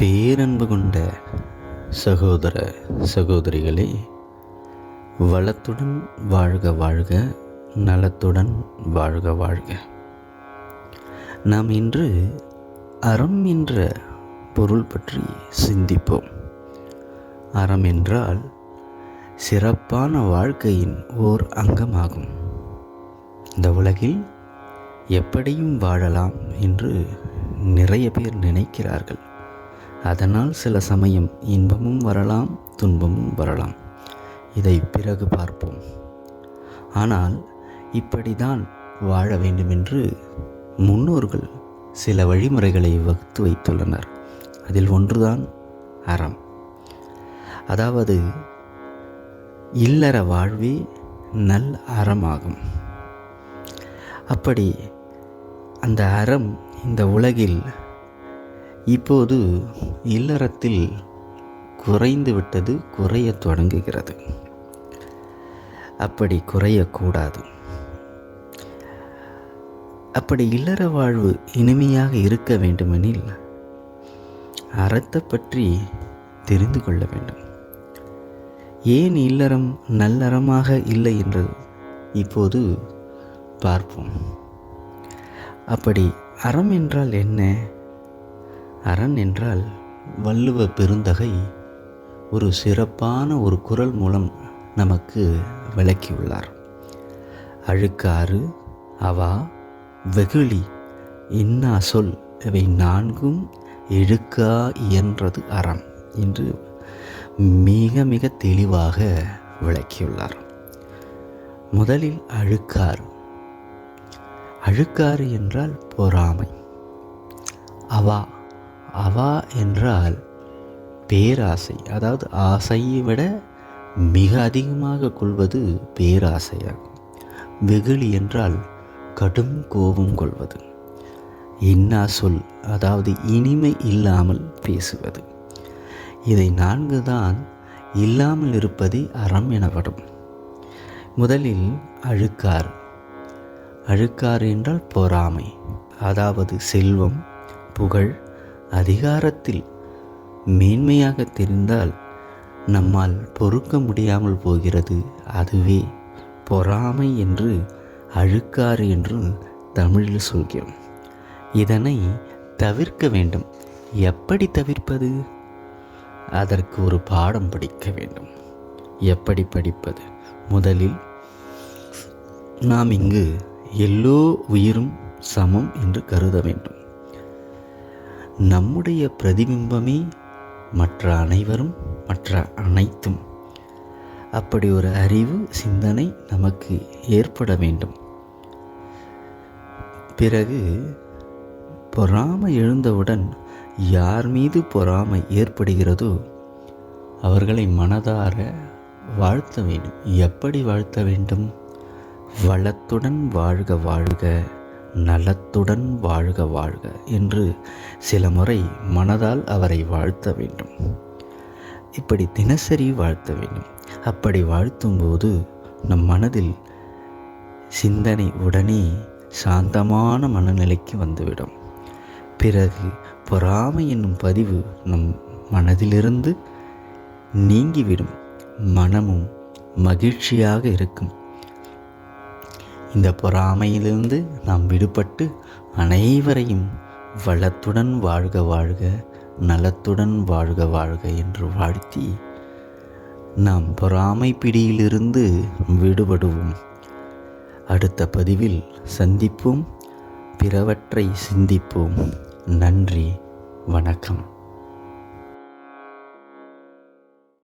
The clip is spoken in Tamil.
பேரன்பு கொண்ட சகோதர சகோதரிகளே வளத்துடன் வாழ்க வாழ்க நலத்துடன் வாழ்க வாழ்க. நாம் இன்று அறம் என்ற பொருள் பற்றி சிந்திப்போம். அறம் என்றால் சிறப்பான வாழ்க்கையின் ஓர் அங்கமாகும். இந்த உலகில் எப்படியும் வாழலாம் என்று நிறைய பேர் நினைக்கிறார்கள். அதனால் சில சமயம் இன்பமும் வரலாம் துன்பமும் வரலாம். இதை பிறகு பார்ப்போம். ஆனால் இப்படிதான் வாழ வேண்டுமென்று முன்னோர்கள் சில வழிமுறைகளை வகுத்து வைத்துள்ளனர். அதில் ஒன்றுதான் அறம். அதாவது இல்லற வாழ்வே நல் அறமாகும். அப்படி அந்த அறம் இந்த உலகில் இப்போது இல்லறத்தில் குறைந்து விட்டது குறைய தொடங்குகிறது. அப்படி குறையக்கூடாது. அப்படி இல்லற வாழ்வு இனிமையாக இருக்க வேண்டுமெனில் அறத்தை பற்றி தெரிந்து கொள்ள வேண்டும். ஏன் இல்லறம் நல்லறமாக இல்லை என்று இப்போது பார்ப்போம். அப்படி அறம் என்றால் என்ன? அரண் என்றால் வள்ளுவ பெருந்தகை ஒரு சிறப்பான ஒரு குரல் மூலம் நமக்கு விளக்கியுள்ளார். அழுக்காறு அவா வெகுளி இன்னா சொல் இவை நான்கும் எழுக்கா இயன்றது அறம் என்று மிக மிக தெளிவாக விளக்கியுள்ளார். முதலில் அழுக்காறு. அழுக்காறு என்றால் பொறாமை. அவா அவா என்றால் பேராசை அதாவது ஆசையை விட மிக அதிகமாக கொள்வது பேராசையாகும். வெகுளி என்றால் கடும் கோபம் கொள்வது. இன்னா சொல் அதாவது இனிமை இல்லாமல் பேசுவது. இதை நான்கு தான் இல்லாமல் இருப்பதே அறம் எனப்படும். முதலில் அழுக்கார் அழுக்கார் என்றால் பொறாமை அதாவது செல்வம் புகழ் அதிகாரத்தில் மேன்மையாக தெரிந்தால் நம்மால் பொறுக்க முடியாமல் போகிறது. அதுவே பொறாமை என்று அழுக்காறு என்று தமிழில் சொல்கிறோம். இதனை தவிர்க்க வேண்டும். எப்படி தவிர்ப்பது? அதற்கு ஒரு பாடம் படிக்க வேண்டும். எப்படி படிப்பது? முதலில் நாம் இங்கு எல்லோ உயிரும் சமம் என்று கருத வேண்டும். நம்முடைய பிரதிபிம்பமே மற்ற அனைவரும் மற்ற அனைத்தும். அப்படி ஒரு அறிவு சிந்தனை நமக்கு ஏற்பட வேண்டும். பிறகு பொறாமை எழுந்தவுடன் யார் மீது பொறாமை ஏற்படுகிறதோ அவர்களை மனதார வாழ்த்த வேண்டும். எப்படி வாழ்த்த வேண்டும்? வளத்துடன் வாழ்க வாழ்க. நலத்துடன் வாழ்க வாழ்க என்று சில முறை மனதால் அவரை வாழ்த்த வேண்டும். இப்படி தினசரி வாழ்த்த வேண்டும். அப்படி வாழ்த்தும்போது நம் மனதில் சிந்தனை உடனே சாந்தமான மனநிலைக்கு வந்துவிடும். பிறகு பொறாமை என்னும் பதிவு நம் மனதிலிருந்து நீங்கிவிடும். மனமும் மகிழ்ச்சியாக இருக்கும். இந்த பொறாமையிலிருந்து நாம் விடுபட்டு அனைவரையும் வளத்துடன் வாழ்க வாழ்க நலத்துடன் வாழ்க வாழ்க என்று வாழ்த்தி நாம் பொறாமை பிடியிலிருந்து விடுபடுவோம். அடுத்த பதிவில் சந்திப்போம். பிறவற்றை சிந்திப்போம். நன்றி. வணக்கம்.